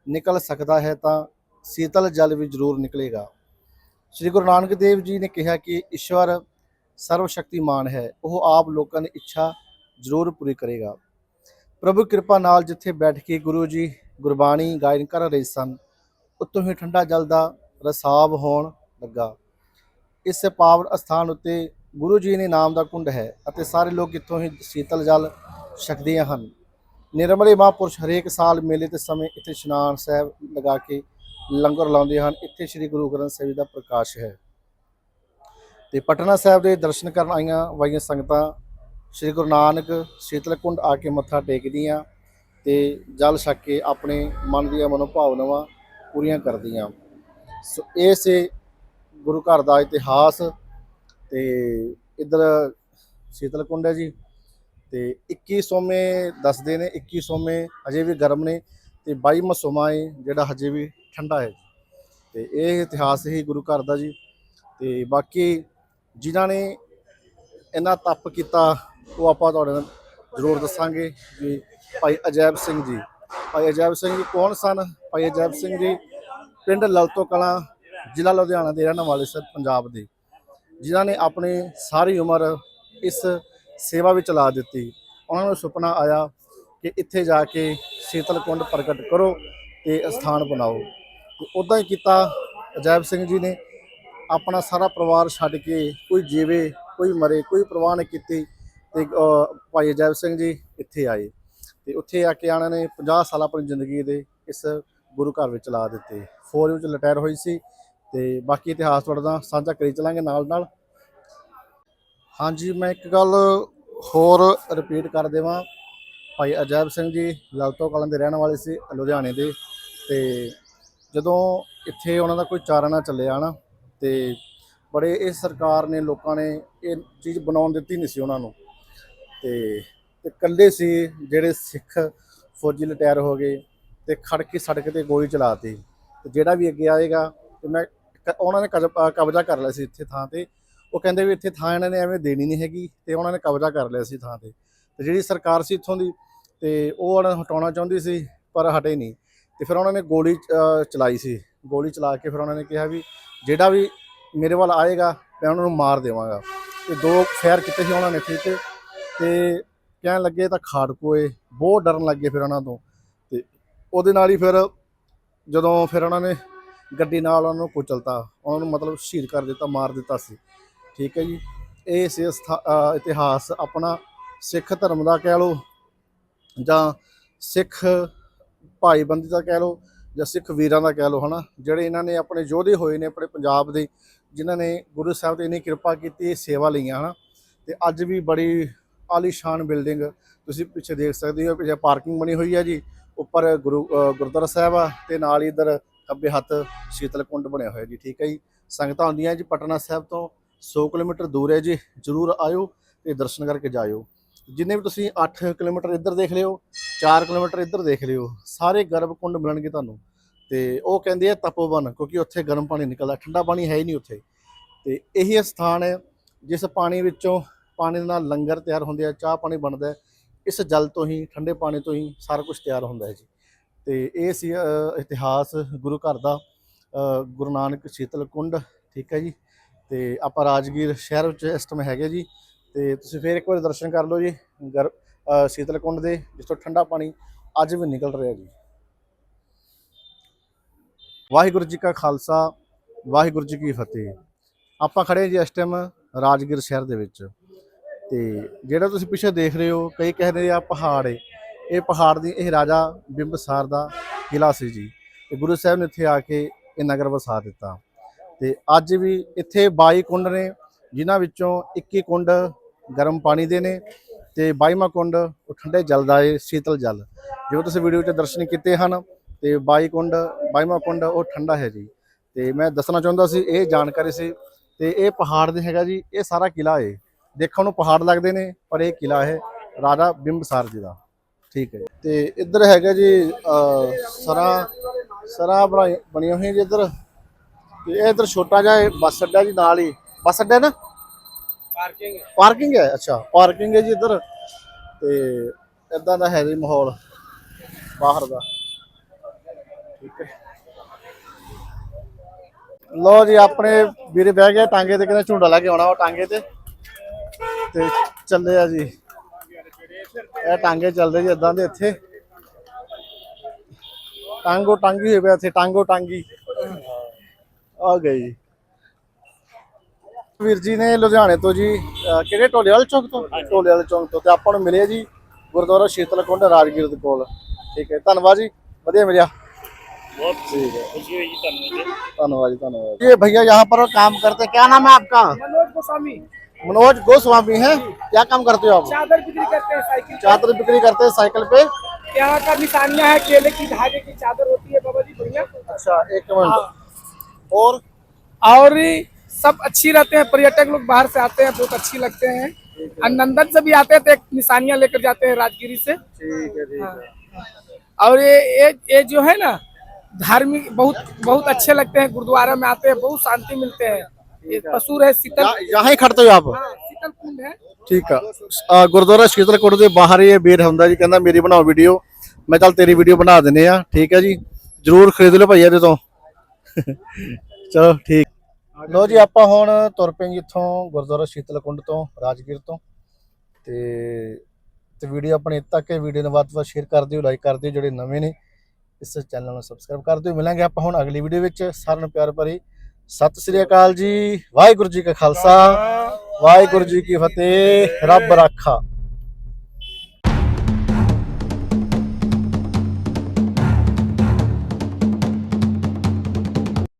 ਨਿਕਲ ਸਕਦਾ ਹੈ ਤਾਂ ਸ਼ੀਤਲ ਜਲ ਵੀ ਜ਼ਰੂਰ ਨਿਕਲੇਗਾ। ਸ੍ਰੀ ਗੁਰੂ ਨਾਨਕ ਦੇਵ ਜੀ ਨੇ ਕਿਹਾ ਕਿ ਈਸ਼ਵਰ ਸਰਵ ਸ਼ਕਤੀਮਾਨ ਹੈ, ਉਹ ਆਪ ਲੋਕਾਂ ਦੀ ਇੱਛਾ ਜ਼ਰੂਰ ਪੂਰੀ ਕਰੇਗਾ। ਪ੍ਰਭੂ ਕਿਰਪਾ ਨਾਲ ਜਿੱਥੇ ਬੈਠ ਕੇ ਗੁਰੂ ਜੀ ਗੁਰਬਾਣੀ ਗਾਇਨ ਕਰ ਰਹੇ ਸਨ ਉੱਤੋਂ ਹੀ ਠੰਡਾ ਜਲ ਦਾ ਰਸਾਬ ਹੋਣ ਲੱਗਾ। ਇਸ ਪਾਵਨ ਅਸਥਾਨ ਉੱਤੇ ਗੁਰੂ ਜੀ ਨੇ ਨਾਮ ਦਾ ਕੁੰਡ ਹੈ ਅਤੇ ਸਾਰੇ ਲੋਕ ਇੱਥੋਂ ਹੀ ਸ਼ੀਤਲ ਜਲ ਛਕਦੇ ਹਨ। ਨਿਰਮਲੇ ਮਹਾਂਪੁਰਸ਼ ਹਰੇਕ ਸਾਲ ਮੇਲੇ ਦੇ ਸਮੇਂ ਇੱਥੇ ਇਸ਼ਨਾਨ ਸਾਹਿਬ ਲਗਾ ਕੇ ਲੰਗਰ ਲਾਉਂਦੇ ਹਨ। ਇੱਥੇ ਸ੍ਰੀ ਗੁਰੂ ਗ੍ਰੰਥ ਸਾਹਿਬ ਜੀ ਦਾ ਪ੍ਰਕਾਸ਼ ਹੈ। ਤੇ ਪਟਨਾ ਸਾਹਿਬ ਦੇ ਦਰਸ਼ਨ ਕਰਨ ਆਈਆਂ ਵਾਈਆਂ ਸੰਗਤਾਂ ਸ੍ਰੀ ਗੁਰੂ ਨਾਨਕ ਸ਼ੀਤਲਕੁੰਡ ਆ ਕੇ ਮੱਥਾ ਟੇਕਦੀਆਂ ਤੇ ਜਲ ਛਕ ਕੇ ਆਪਣੇ ਮਨ ਦੀਆਂ ਮਨੋਭਾਵਨਾਵਾਂ ਪੂਰੀਆਂ ਕਰਦੀਆਂ। ਸੋ ਇਹ ਸੇ ਗੁਰੂ ਘਰ ਦਾ ਇਤਿਹਾਸ ਤੇ ਇਧਰ ਸ਼ੀਤਲਕੁੰਡ ਹੈ ਜੀ ਤੇ 21 ਸੋਮੇ ਦੱਸਦੇ ਨੇ 21 ਸੋਮੇ ਅਜੇ ਵੀ ਗਰਮ ਨੇ ਤੇ 22 ਮਸੋਮਾ ਹੈ ਜਿਹੜਾ ਹਜੇ ਵੀ ਠੰਡਾ ਹੈ। ਤੇ ਇਹ ਇਤਿਹਾਸ ਹੀ ਗੁਰੂ ਘਰ ਦਾ ਜੀ ਤੇ ਬਾਕੀ ਜਿਨ੍ਹਾਂ ਨੇ ਇਹਨਾਂ ਤਪ ਕੀਤਾ ਉਹ ਆਪਾਂ ਤੁਹਾਡੇ ਨਾਲ ਜ਼ਰੂਰ ਦੱਸਾਂਗੇ ਜੀ ਭਾਈ ਅਜੈਬ ਸਿੰਘ ਜੀ। ਭਾਈ ਅਜੈਬ ਸਿੰਘ ਜੀ ਕੌਣ ਸਨ? ਭਾਈ ਅਜੈਬ ਸਿੰਘ ਜੀ ਪਿੰਡ ਲਲਤੋ ਕਲਾਂ, ਜ਼ਿਲ੍ਹਾ ਲੁਧਿਆਣਾ ਦੇ ਰਹਿਣ ਵਾਲੇ ਸਨ ਪੰਜਾਬ ਦੇ, ਜਿਨ੍ਹਾਂ ਨੇ ਆਪਣੀ ਸਾਰੀ ਉਮਰ ਇਸ ਸੇਵਾ ਵਿੱਚ ਲਾ ਦਿੱਤੀ। ਉਹਨਾਂ ਨੂੰ ਸੁਪਨਾ ਆਇਆ ਕਿ ਇੱਥੇ ਜਾ ਕੇ ਸ਼ੀਤਲ ਕੁੰਡ ਪ੍ਰਗਟ ਕਰੋ ਤੇ ਅਸਥਾਨ ਬਣਾਓ। ਤੇ ਉਦਾਂ ਹੀ ਕੀਤਾ ਅਜੈਬ ਸਿੰਘ ਜੀ ਨੇ। ਆਪਣਾ ਸਾਰਾ ਪਰਿਵਾਰ ਛੱਡ ਕੇ ਕੋਈ ਜੀਵੇ, ਕੋਈ ਮਰੇ, ਕੋਈ ਪਰਵਾਹ ਨਹੀਂ ਕੀਤੀ। ਤੇ ਭਾਈ ਅਜੈਬ ਸਿੰਘ ਜੀ ਇੱਥੇ ਆਏ ਤੇ ਉੱਥੇ ਆ ਕੇ ਆਣਾ ਨੇ 50 ਸਾਲ ਆਪਣੀ ਜ਼ਿੰਦਗੀ ਦੇ ਇਸ ਗੁਰੂ ਘਰ ਵਿੱਚ ਲਾ ਦਿੱਤੇ। ਫੌਜ ਵਿੱਚ ਰਿਟਾਇਰ ਹੋਈ ਸੀ ਤੇ ਬਾਕੀ ਇਤਿਹਾਸ ਤੁਹਾਡੇ ਨਾਲ ਸਾਂਝਾ ਕਰੀ ਚਲਾਂਗੇ ਨਾਲ ਨਾਲ। ਹਾਂਜੀ, ਮੈਂ ਇੱਕ ਗੱਲ ਹੋਰ ਰਿਪੀਟ ਕਰ ਦੇਵਾਂ। ਭਾਈ ਅਜੈਬ ਸਿੰਘ ਜੀ ਲਲਤੋ ਕਲਾਂ ਦੇ ਰਹਿਣ ਵਾਲੇ ਸੀ ਲੁਧਿਆਣੇ ਦੇ ਤੇ ਜਦੋਂ ਇੱਥੇ ਉਹਨਾਂ ਦਾ ਕੋਈ ਚਾਰਾ ਨਾ ਚੱਲਿਆ ਨਾ ਤੇ ਬੜੇ ਇਹ ਸਰਕਾਰ ਨੇ ਲੋਕਾਂ ਨੇ ਇਹ ਚੀਜ਼ ਬਣਾਉਣ ਦਿੱਤੀ ਨਹੀਂ ਸੀ ਉਹਨਾਂ ਨੂੰ। ਤੇ ਤੇ ਇਕੱਲੇ ਸੀ ਜਿਹੜੇ ਸਿੱਖ ਫੌਜੀ ਰਿਟਾਇਰ ਹੋ ਗਏ ਤੇ ਖੜ ਕੇ ਸੜਕ ਤੇ ਗੋਲੀ ਚਲਾਤੀ। ਤੇ ਜਿਹੜਾ ਵੀ ਅੱਗੇ ਆਏਗਾ ਤੇ ਮੈਂ ਕ- ਉਹਨਾਂ ਨੇ ਕਬਜ਼ਾ ਕਰ ਲਿਆ ਸੀ ਇੱਥੇ ਥਾਂ ਤੇ। ਉਹ ਕਹਿੰਦੇ ਵੀ ਇੱਥੇ ਥਾਂ ਇਹਨਾਂ ਨੇ ਐਵੇਂ ਦੇਣੀ ਨਹੀਂ ਹੈਗੀ ਤੇ ਉਹਨਾਂ ਨੇ ਕਬਜ਼ਾ ਕਰ ਲਿਆ ਸੀ ਥਾਂ ਤੇ। ਤੇ ਜਿਹੜੀ ਸਰਕਾਰ ਸੀ ਇੱਥੋਂ ਦੀ ਤੇ ਉਹ ਉਹਨਾਂ ਨੂੰ ਹਟਾਉਣਾ ਚਾਹੁੰਦੀ ਸੀ, ਪਰ ਹਟੇ ਨਹੀਂ। ਤੇ ਫਿਰ ਉਹਨਾਂ ਨੇ ਗੋਲੀ ਚਲਾਈ ਸੀ। ਗੋਲੀ ਚਲਾ ਕੇ ਫਿਰ ਉਹਨਾਂ ਨੇ ਕਿਹਾ ਵੀ ਜਿਹੜਾ ਵੀ ਮੇਰੇ ਵੱਲ ਆਏਗਾ, ਮੈਂ ਉਹਨਾਂ ਨੂੰ ਮਾਰ ਦੇਵਾਂਗਾ। ਤੇ ਦੋ ਫੇਰ ਕੀਤੇ ਸੀ ਉਹਨਾਂ ਨੇ ਇੱਥੇ ਹੈ ਤੇ ਕਹਿਣ ਲੱਗੇ ਤਾਂ ਖਾੜਕੂਏ ਬਹੁਤ ਡਰਨ ਲੱਗੇ ਫਿਰ ਉਹਨਾਂ ਤੋਂ। ਤੇ ਉਹਦੇ ਨਾਲ ਹੀ ਫਿਰ ਜਦੋਂ ਫਿਰ ਉਹਨਾਂ ਨੇ ਗੱਡੀ ਨਾਲ ਉਹਨਾਂ ਨੂੰ ਕੁਚਲਤਾ, ਉਹਨਾਂ ਨੂੰ ਮਤਲਬ ਸ਼ਹੀਦ ਕਰ ਦਿੱਤਾ, ਮਾਰ ਦਿੱਤਾ ਸੀ। ਠੀਕ ਹੈ ਜੀ। ਇਹ ਸੀ ਸਥਾ- ਇਤਿਹਾਸ ਆਪਣਾ ਸਿੱਖ ਧਰਮ ਦਾ ਕਹਿ ਲਓ ਜਾਂ ਸਿੱਖ ਭਾਈਬੰਦੀ ਦਾ ਕਹਿ ਲਓ ਜਾਂ ਸਿੱਖ ਵੀਰਾਂ ਦਾ ਕਹਿ ਲਓ, ਹਨਾ? ਜਿਹੜੇ ਇਹਨਾਂ ਨੇ ਆਪਣੇ ਯੋਧੇ ਹੋਏ ਨੇ ਆਪਣੇ ਪੰਜਾਬ ਦੇ, ਜਿਨ੍ਹਾਂ ਨੇ ਗੁਰੂ ਸਾਹਿਬ ਤੇ ਇੰਨੀ ਕਿਰਪਾ ਕੀਤੀ ਸੇਵਾ ਲਈਆਂ, ਹਨਾ? ਤੇ ਅੱਜ ਵੀ ਬੜੀ ਆਲੀਸ਼ਾਨ ਬਿਲਡਿੰਗ ਤੁਸੀਂ ਪਿੱਛੇ ਦੇਖ ਸਕਦੇ ਹੋ ਪਿੱਛੇ ਪਾਰਕਿੰਗ ਬਣੀ ਹੋਈ ਹੈ ਜੀ, ਉੱਪਰ ਗੁਰੂ ਗੁਰਦੁਆਰਾ ਸਾਹਿਬ ਆ ਤੇ ਨਾਲ ਹੀ ਇਧਰ ਖੱਬੇ ਹੱਥ ਸ਼ੀਤਲ ਕੁੰਡ ਬਣਿਆ ਹੋਇਆ ਜੀ, ਠੀਕ ਹੈ ਜੀ। ਸੰਗਤਾਂ ਆਉਂਦੀਆਂ ਜੀ ਪਟਨਾ ਸਾਹਿਬ ਤੋਂ 100 ਕਿਲੋਮੀਟਰ ਦੂਰ ਹੈ ਜੀ, ਜਰੂਰ ਆਇਓ ਤੇ ਦਰਸ਼ਨ ਕਰਕੇ ਜਾਇਓ। ਜਿੰਨੇ ਵੀ ਤੁਸੀਂ 8 ਕਿਲੋਮੀਟਰ ਇੱਧਰ ਦੇਖ ਲਿਓ 4 ਕਿਲੋਮੀਟਰ ਇੱਧਰ ਦੇਖ ਲਿਓ, ਸਾਰੇ ਗਰਭ ਕੁੰਡ ਮਿਲਣਗੇ ਤੁਹਾਨੂੰ। ਤੇ ਉਹ ਕਹਿੰਦੇ ਆ ਤਪੋਵਨ, ਕਿਉਂਕਿ ਉੱਥੇ ਗਰਮ ਪਾਣੀ ਨਿਕਲਦਾ, ਠੰਡਾ ਪਾਣੀ ਹੈ ਹੀ ਨਹੀਂ ਉੱਥੇ। ਤੇ ਇਹੀ ਸਥਾਨ ਹੈ, ਜਿਸ ਪਾਣੀ ਵਿੱਚੋਂ ਪਾਣੀ ਦੇ ਨਾਲ ਲੰਗਰ ਤਿਆਰ ਹੁੰਦੇ ਆ ਚਾਹ ਪਾਣੀ ਬਣਦਾ ਹੈ। ਇਸ ਜਲ ਤੋਂ ਹੀ ਠੰਡੇ ਪਾਣੀ ਤੋਂ ਹੀ ਸਾਰਾ ਕੁਝ ਤਿਆਰ ਹੁੰਦਾ ਹੈ ਜੀ। ਤੇ ਇਹ ਸੀ ਇਤਿਹਾਸ ਗੁਰੂ ਘਰ ਦਾ ਗੁਰੂ ਨਾਨਕ ਸ਼ੀਤਲ ਕੁੰਡ ਠੀਕ ਹੈ ਜੀ। ਤੇ ਆਪਾਂ ਰਾਜਗੀਰ ਸ਼ਹਿਰ ਵਿੱਚ ਇਸ ਟਾਈਮ ਹੈਗੇ ਜੀ। ਤੇ ਤੁਸੀਂ ਫੇਰ ਇੱਕ ਵਾਰ ਦਰਸ਼ਨ ਕਰ ਲਓ ਜੀ ਗਰ ਅ, ਸ਼ੀਤਲ ਕੁੰਡ ਦੇ ਜਿਸ ਤੋਂ ਠੰਡਾ ਪਾਣੀ ਅੱਜ ਵੀ ਨਿਕਲ ਰਿਹਾ ਜੀ। ਵਾਹਿਗੁਰੂ ਜੀ ਕਾ ਖਾਲਸਾ ਵਾਹਿਗੁਰੂ ਜੀ ਕੀ ਫਤਿਹ। ਆਪਾਂ ਖੜੇ ਜੀ ਇਸ ਟਾਈਮ ਰਾਜਗੀਰ ਸ਼ਹਿਰ ਦੇ ਵਿੱਚ। ਤੇ ਜਿਹੜਾ ਤੁਸੀਂ ਪਿੱਛੇ ਦੇਖ ਰਹੇ ਹੋ, ਕਈ ਕਹਿੰਦੇ ਆ ਪਹਾੜ ਏ। ਇਹ ਪਹਾੜ ਦੀ, ਇਹ ਰਾਜਾ ਬਿੰਬਸਾਰ ਦਾ ਕਿਲਾ ਸੀ ਜੀ। ਤੇ ਗੁਰੂ ਸਾਹਿਬ ਨੇ ਇੱਥੇ ਆ ਕੇ ਇਹ ਨਗਰ ਵਸਾ ਦਿੱਤਾ। ਤੇ ਅੱਜ ਵੀ ਇੱਥੇ 22 ਕੁੰਡ ਨੇ, ਜਿਨ੍ਹਾਂ ਵਿੱਚੋਂ 21 ਕੁੰਡ ਗਰਮ ਪਾਣੀ ਦੇ ਨੇ ਤੇ 22ਵਾਂ ਕੁੰਡ ਉਹ ਠੰਡੇ ਜਲ ਦਾ ਏ, ਸ਼ੀਤਲ ਜਲ। ਜਿਵੇਂ ਤੁਸੀਂ ਵੀਡੀਓ 'ਚ ਦਰਸ਼ਨ ਕੀਤੇ ਹਨ, ਤੇ 22 ਕੁੰਡ 22ਵਾਂ ਕੁੰਡ ਉਹ ਠੰਡਾ ਹੈ ਜੀ। ਤੇ ਮੈਂ ਦੱਸਣਾ ਚਾਹੁੰਦਾ ਸੀ, ਇਹ ਜਾਣਕਾਰੀ ਸੀ। ਤੇ ਇਹ ਪਹਾੜ ਦੇ ਹੈਗਾ ਜੀ, ਇਹ ਸਾਰਾ ਕਿਲਾ ਏ। ਦੇਖਣ ਨੂੰ ਪਹਾੜ ਲੱਗਦੇ ਨੇ ਪਰ ਇਹ ਕਿਲਾ ਹੈ ਰਾਜਾ ਬਿੰਬਸਾਰ ਜੀ ਦਾ। ਠੀਕ ਹੈ ਤੇ ਇੱਧਰ ਹੈਗਾ ਜੀ ਸਰਾਂ ਸਰਾਂ ਬਣੀਆਂ ਹੋਈਆਂ ਜੀ ਇੱਧਰ। ਤੇ ਇਹ ਇੱਧਰ ਛੋਟਾ ਜਿਹਾ ਬੱਸ ਅੱਡਾ ਜੀ ਨਾਲ ਹੀ। ਬੱਸ ਅੱਡਾ ਹੈ ਨਾ? ਪਾਰਕਿੰਗ ਪਾਰਕਿੰਗ ਹੈ ਅੱਛਾ ਪਾਰਕਿੰਗ ਹੈ ਜੀ ਇੱਧਰ। ਤੇ ਇਦਾਂ ਦਾ ਹੈ ਜੀ ਮਾਹੌਲ ਬਾਹਰ ਦਾ। ਠੀਕ ਹੈ। ਲੋ ਜੀ ਆਪਣੇ ਵੀਰੇ ਬਹਿ ਗਏ ਟਾਂਗੇ ਤੇ ਕਹਿੰਦੇ ਝੁੰਡਾ ਲੈ ਕੇ ਆਉਣਾ ਉਹ ਟਾਂਗੇ ਤੇ। ਤੇ ਚੱਲੇ ਆ ਜੀ ਇਹ ਟਾਂਗੇ ਚੱਲਦੇ ਜੀ ਇਦਾਂ ਦੇ ਇੱਥੇ ਟਾਂਗੋ ਟਾਂਗੀ ਹੋਏ ਪਿਆ ਇੱਥੇ ਟਾਂਗੋ ਟਾਂਗੀ ਆ ਗਏ ਜੀ ਵੀਰ ਜੀ ਨੇ ਲੁਧਿਆਣੇ ਤੋਂ ਜੀ ਅਹ ਕਿਹੜੇ ਢੋਲੇ ਵਾਲੇ ਚੌਂਕ ਤੋਂ ਢੋਲੇ ਵਾਲੇ ਚੌਂਕ ਤੋਂ ਤੇ ਆਪਾਂ ਨੂੰ ਮਿਲੇ ਜੀ ਗੁਰਦੁਆਰਾ ਸ਼ੀਤਲ ਕੁੰਡ ਰਾਜਗੀਰ ਦੇ ਕੋਲ ਠੀਕ ਹੈ ਧੰਨਵਾਦ ਜੀ ਵਧੀਆ ਮਿਲਿਆ बहुत खुशी हुई जी धन्यवाद धन्यवाद जी धन्यवाद ये भैया यहाँ पर काम करते हैं क्या नाम है आपका मनोज गोस्वामी मनोज गोस्वामी है। क्या काम करते हो आप? चादर बिक्री करते हैं साइकिल चादर बिक्री करते हैं साइकिल पे। यहाँ का निशानिया है केले की धागे की चादर होती है बाबा जी बढ़िया। अच्छा एक मिनट। और? और सब अच्छी रहते हैं पर्यटक लोग बाहर से आते हैं बहुत अच्छी लगते हैं। नंदन से भी आते हैं तो एक निशानियाँ लेकर जाते हैं राजगिरी से। ठीक है ठीक है। और ये ये जो है ना धार्मिक बहुत बहुत अच्छे लगते हैं गुरुद्वारा में आते हैं बहुत शांति मिलते हैं। ये पशुर है शीतल यहाँ- यहाँ ही खड़ते हो आप हाँ, शीतल कुंड है ਠੀਕ ਆ ਅ, ਗੁਰਦੁਆਰਾ ਸ਼ੀਤਲਕੋਟ ਦੇ ਬਾਹਰ ਇਹ ਵੀਰ ਹੁੰਦਾ ਜੀ ਕਹਿੰਦਾ ਮੇਰੀ ਬਣਾਓ ਵੀਡੀਓ ਮੈਂ ਚੱਲ ਤੇਰੀ ਵੀਡੀਓ ਬਣਾ ਦਿੰਨੇ ਆ ਠੀਕ ਹੈ ਜੀ ਜਰੂਰ ਖਰੀਦ ਲਿਓ ਭਾਈ ਇਹਦੇ ਤੋਂ ਚਲੋ ਠੀਕ ਲੋ ਜੀ ਆਪਾਂ ਹੁਣ ਤੁਰ ਪਏ ਜੀ ਇੱਥੋਂ ਗੁਰਦੁਆਰਾ ਸ਼ੀਤਲਕੁੰਡ ਤੋਂ ਰਾਜਗੀਰ ਤੋਂ ਤੇ ਤੇ ਵੀਡੀਓ ਆਪਣੇ ਇੱਥੇ ਤੱਕ ਹੈ ਵੀਡੀਓ ਨੂੰ ਵੱਧ ਤੋਂ ਵੱਧ ਸ਼ੇਅਰ ਕਰ ਦਿਓ ਲਾਈਕ ਕਰ ਦਿਓ ਜਿਹੜੇ ਨਵੇਂ ਨੇ ਇਸ ਚੈਨਲ ਨੂੰ ਸਬਸਕ੍ਰਾਈਬ ਕਰ ਦਿਓ ਮਿਲਾਂਗੇ ਆਪਾਂ ਹੁਣ ਅਗਲੀ ਵੀਡੀਓ ਵਿੱਚ ਸਾਰਿਆਂ ਨੂੰ ਪਿਆਰ ਭਰੀ ਸਤਿ ਸ੍ਰੀ ਅਕਾਲ ਜੀ ਵਾਹਿਗੁਰੂ ਜੀ ਕਾ ਖਾਲਸਾ ਵਾਹਿਗੁਰੂ ਜੀ ਕੀ ਫਤਿਹ ਰੱਬ ਰਾਖਾ।